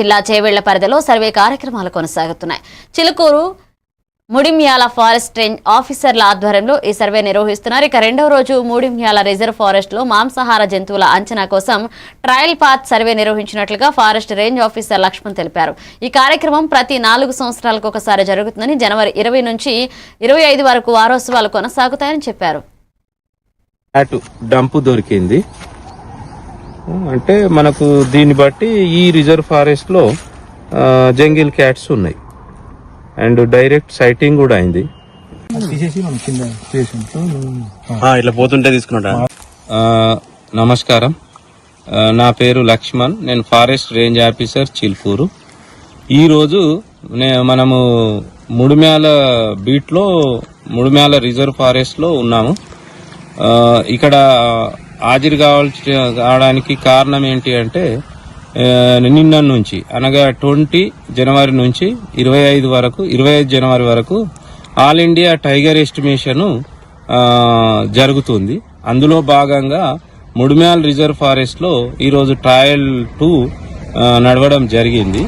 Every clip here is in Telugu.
జిల్లా చేవేళ్ళ పరిధిలో సర్వే కార్యక్రమాలు కొనసాగుతున్నాయి. చిలుకూరు ముడిమ్యాల ఫారెస్ట్ రేంజ్ ఆఫీసర్ల ఆధ్వర్యంలో ఈ సర్వే నిర్వహిస్తున్నారు. ఇక రెండవ రోజు ముడిమ్యాల రిజర్వ్ ఫారెస్ట్లో మాంసాహార జంతువుల అంచనా కోసం ట్రయల్ పాత్ సర్వే నిర్వహించినట్లుగా ఫారెస్ట్ రేంజ్ ఆఫీసర్ లక్ష్మణ్ తెలిపారు. ఈ కార్యక్రమం ప్రతి నాలుగు సంవత్సరాలకు ఒకసారి జరుగుతుందని జనవరి ఇరవై నుంచి ఇరవై ఐదు వరకు వారోత్సవాలు కొనసాగుతాయని చెప్పారు. డంపు దొరికింది. అంటే మనకు దీన్ని బట్టి ఈ రిజర్వ్ ఫారెస్ట్లో ఆ, జంగిల్ క్యాట్స్ ఉన్నాయి. అండ్ డైరెక్ట్ సైటింగ్ కూడా అయింది. ఇట్లా పోతుంటే తీసుకున్నాడా? ఆ, నమస్కారం. నా పేరు లక్ష్మణ్. నేను ఫారెస్ట్ రేంజ్ ఆఫీసర్ చిల్పూరు. ఈరోజు నే- మనము ముడిమ్యాల బీట్లో ముడిమ్యాల రిజర్వ్ ఫారెస్ట్లో ఉన్నాము. ఇక్కడ హాజరు కావాల్సి కావడానికి కారణం ఏంటి అంటే నిన్న నుంచి అనగా ట్వంటీ జనవరి నుంచి ఇరవై ఐదు వరకు ఇరవై ఐదు జనవరి వరకు ఆల్ ఇండియా టైగర్ ఎస్టిమేషన్ జరుగుతుంది. అందులో భాగంగా ముడిమ్యాల్ రిజర్వ్ ఫారెస్ట్లో ఈరోజు ట్రయల్ టూ నడవడం జరిగింది.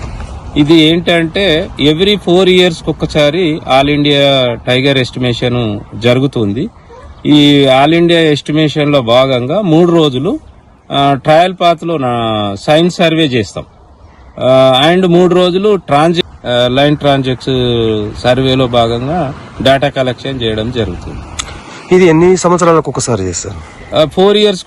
ఇది ఏంటంటే ఎవ్రీ ఫోర్ ఇయర్స్కి ఒక్కసారి ఆల్ ఇండియా టైగర్ ఎస్టిమేషన్ జరుగుతుంది. ఈ ఆల్ ఇండియా ఎస్టిమేషన్లో భాగంగా మూడు రోజులు ట్రయల్ పాత్లో నా సైన్స్ సర్వే చేస్తాం. అండ్ మూడు రోజులు ట్రాన్జె లైన్ ట్రాన్జెక్ట్స్ సర్వేలో భాగంగా డేటా కలెక్షన్ చేయడం జరుగుతుంది. ఇది ఎన్ని సంవత్సరాలకు ఒకసారి చేస్తారు? Four years